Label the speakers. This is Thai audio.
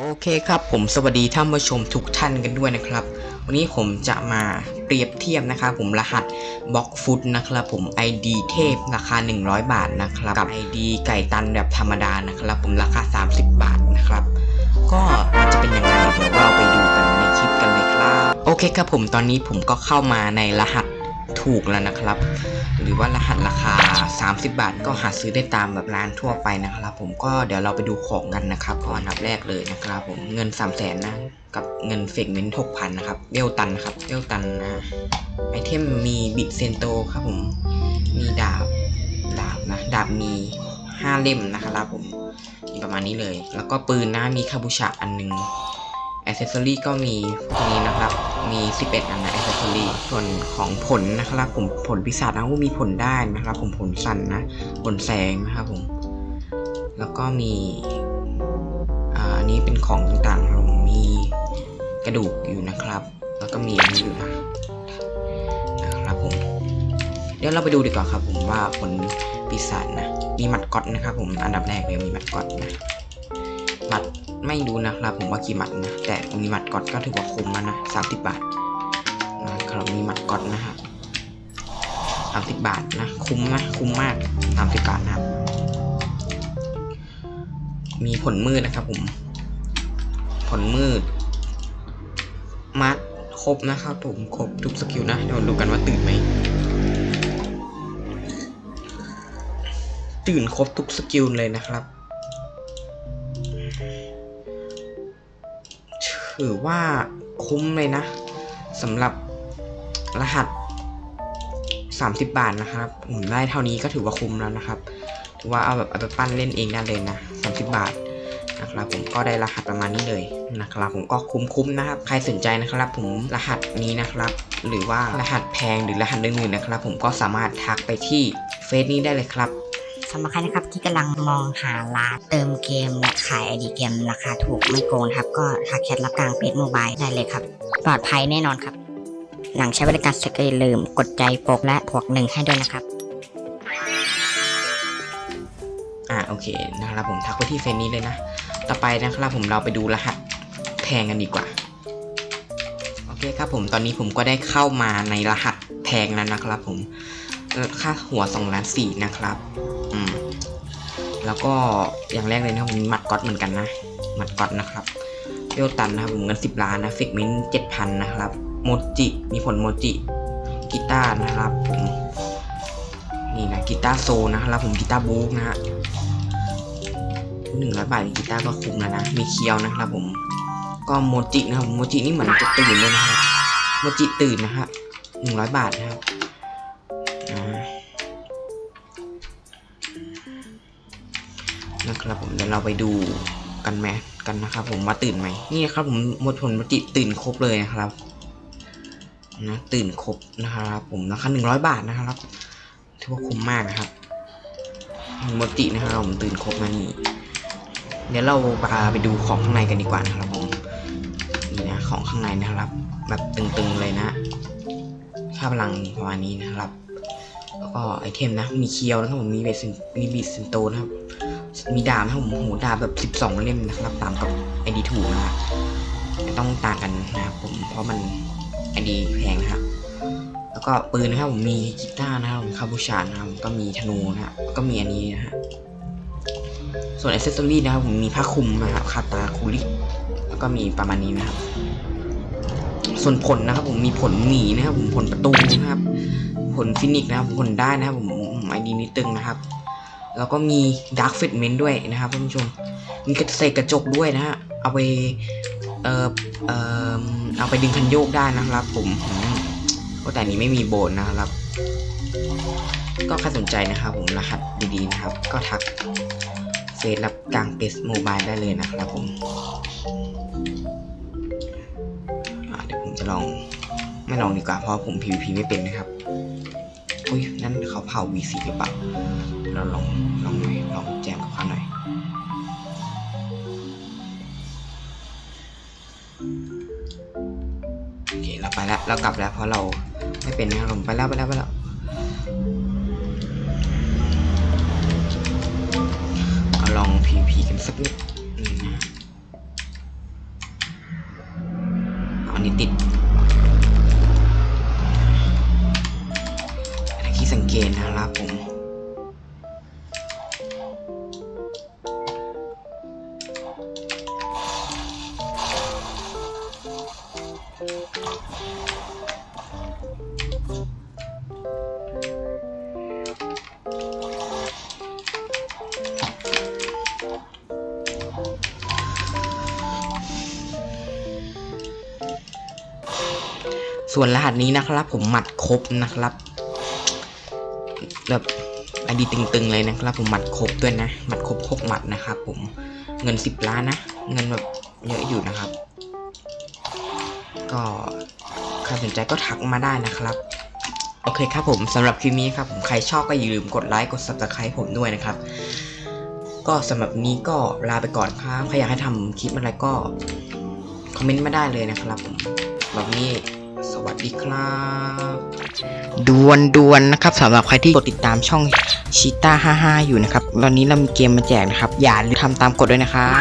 Speaker 1: โอเคครับผมสวัสดีท่านผู้ชมทุกท่านกันด้วยนะครับ วันนี้ผมจะมาเปรียบเทียบนะครับผมรหัสบล็อกฟุตนะครับผม ID เทพราคา 100 บาทนะครับกับ ID ไก่ตันแบบธรรมดานะครับผมราคา 30 บาทนะครับ ก็มันจะเป็นยังไงเดี๋ยวเราไปดูกันในคลิปกันเลยครับ โอเคครับผมตอนนี้ผมก็เข้ามาในรหัส ถูกแล้วนะครับ หรือว่ารหัสราคา 30 บาทก็หาซื้อได้ตามแบบร้านทั่วไปนะครับ ผมก็เดี๋ยวเราไปดูของกันนะครับก่อนอันดับแรกเลยนะครับ ผมเงิน 3 0 0แสนนะกับเงินเฟกเมนต์6,000นะครับเวลตันครับเวลตันนะไอเทมมีบิดเซนโตครับผมมีดาบดาบนะดาบมี5เล่มนะครับผมมีประมาณนี้เลย แล้วก็ปืนนะมีคาบูชาอันหนึ่ง อ c เซสซอรี่ก็มีพวนี้นะครับ มี 11 อันนะอ c เซสซอรี่ส่วนของผลนะครับ ผมผลพิศาจนะก็มีผลได้นะครับ ผมผลสั่นนะ ผลแสงนะครับผม แล้วก็มีอันนี้เป็นของต่างๆครับผมมีกระดูกอยู่นะครับ แล้วก็มีอันนี้อยู่นะนะครับผมเดี๋ยวเราไปดูดีกว่าครับ ผมว่าผลปีศาจนะ มีหมัดก๊อตนะครับ ผมอันดับแรกเลยมีหมัดก๊อตนะหมัด ไม่รู้นะครับ ผมว่ากี่หมัดนะ แต่มีหมัดก๊อตก็ถือว่าคุ้มแล้วนะสามสิบบาทนะครับมีหมัดก๊อตนะฮะสามสิบบาทนะ คุ้มนะ คุ้มมากสามสิบบาทนะครับ มีผลมืดนะครับ ผม ผลมืด มัดครบนะครับ ผมครบทุกสกิลนะเดี๋ยวดูกันว่าตื่นไหมตื่นครบทุกสกิลเลยนะครับ ถือว่าคุ้มเลยนะสำหรับรหัส 30 บาทนะครับผมได้เท่านี้ก็ถือว่าคุ้มแล้วนะครับ ถือว่าเอาแบบเอาไปปั้นเล่นเองได้เลยนะ30 บาทนะครับผมก็ได้รหัสประมาณนี้เลยนะครับ ผมก็คุ้มๆนะครับ ใครสนใจนะครับ ผมรหัสนี้นะครับ หรือว่ารหัสแพงหรือรหัสอื่นๆนะครับ ผมก็สามารถทักไปที่เฟซนี้ได้เลยครับ
Speaker 2: สำหรับใครนะครับที่กำลังมองหาร้านเติมเกมและขายไอดีเกมราคาถูกไม่โกงครับก็ทักแชทรับกลางเฟซโมบายได้เลยครับ ปลอดภัยแน่นอนครับ หลังใช้บริการเสร็จก็อย่าลืมกดใจโปกและพวกหนึ่งให้ด้วยนะครับ
Speaker 1: อ่าโอเคนะครับผมทักไปที่เฟซนี้เลยนะ ต่อไปนะครับผมเราไปดูรหัสแพงกันดีกว่าโอเคครับผมตอนนี้ผมก็ได้เข้ามาในรหัสแพงแล้วนะครับผม ค่าหัว2ล้านสี่นะครับ อืม แล้วก็อย่างแรกเลยนะครับผมมีหมัดก๊อตเหมือนกันนะ มัดก๊อตนะครับเวลตันนะครับผมเงิน10ล้านนะฟิกเมนเจ็ดพันนะครับ โมจิมีผลโมจิกีตาร์นะครับผมนี่นะกีตาร์โซนะครับผมกีตาร์บู๊นะฮะหนึ่งร้อยบาทกีตาร์ก็คุ้มแล้วนะ มีเคียวนะครับผม ก็โมจินะครับโมจินี่เหมือนจะตื่นเลยนะครับโมจิตื่นนะครับหนึ่งร้อยบาทนะครับ นะครับผมเดี๋ยวเราไปดูกันไหมกันนะครับผมว่าตื่นไหมนี่ครับผมหมดผลมจิตื่นครบเลยนะครับนะตื่นครบนะครับผมราคาหนึ่งร้อยบาทนะครับถือว่าคุ้มมากนะครับโมจินะครับผมตื่นครบนะนี่เดี๋ยวเราพาไปดูของข้างในกันดีกว่านะครับผมนี่นะของข้างในนะครับ แบบตึงๆเลยนะค่าพลังประมาณนี้นะครับ แล้วก็ไอเทมนะมีเคียวนะครับผมมีเบสมีบีสเซนโตนะครับ มีดาบนะครับผมโหดาบแบบ 12 เล่มนะครับตามกับไอดีถูนะครับต้องต่างกันนะครับผมเพราะมันไอดีแพงนะครับแล้วก็ปืนนะครับผมมีกีตาร์นะครับคาบูชานะครับก็มีธนูนะครับก็มีอันนี้นะฮะส่วนอ c เซสซอรี่นะครับผมมีผ้าคลุมนะครับคาตาคูลิแล้วก็มีประมาณนี้นะครับ ส่วนผลนะครับ ผมมีผลหมีนะครับ ผมผลประตูนะครับ ผลฟินิกนะครับผลได้นะครับผมไอดีนี้ตึงนะครับ แล้วก็มีดาร์ f เฟ m เมนด้วยนะครับท่านผู้ชม มีกระเศษกระจกด้วยนะฮะ เอาไป เออเออเอาไปดึงคันโยกได้นะครับ ผมก็แต่นี้ไม่มีโบนนะครับ ก็ใครสนใจนะครับ ผมรหัสดีๆนะครับ ก็ทักเฟซรับกลางเฟซโมบายได้เลยนะครับผมเดี๋ยวผมจะลองไม่ลองดีกว่าเพราะผม PVP ไม่เป็นนะครับ อุ้ยนั่นเขาเผา V4 หรือเปล่า เราลองลองหน่อยลองแจมกับเขาหน่อยโอเคเราไปแล้วเรากลับแล้วเพราะเราไม่เป็นนะผมไปแล้วไปแล้วไปแล้วเอาลอง PP กันสักนิดอันนี้ติดับผม ส่วนรหัสนี้นะครับผมหมัดครบนะครับ แบบไอดีตึงๆเลยนะครับผมหมัดครบด้วยนะหมัดครบหกหมัดนะครับผมเงินสิบล้านนะเงินแบบเยอะอยู่นะครับ ก็ใครสนใจก็ทักมาได้นะครับโอเคครับผมสำหรับคลิปนี้ครับผมใครชอบก็อย่าลืมกดไลค์กด subscribe ผมด้วยนะครับ ก็สำหรับนี้ก็ลาไปก่อนครับใครอยากให้ทำคลิปอะไรก็คอมเมนต์มาได้เลยนะครับผมแบบนี้ วัสดีครับดวนดวนนะครับสำหรับใครที่กดติดตามช่องชิต้า55 อยู่นะครับตอนนี้เรามีเกมมาแจกนะครับ อย่าลืมทำตามกฎด้วยนะครับ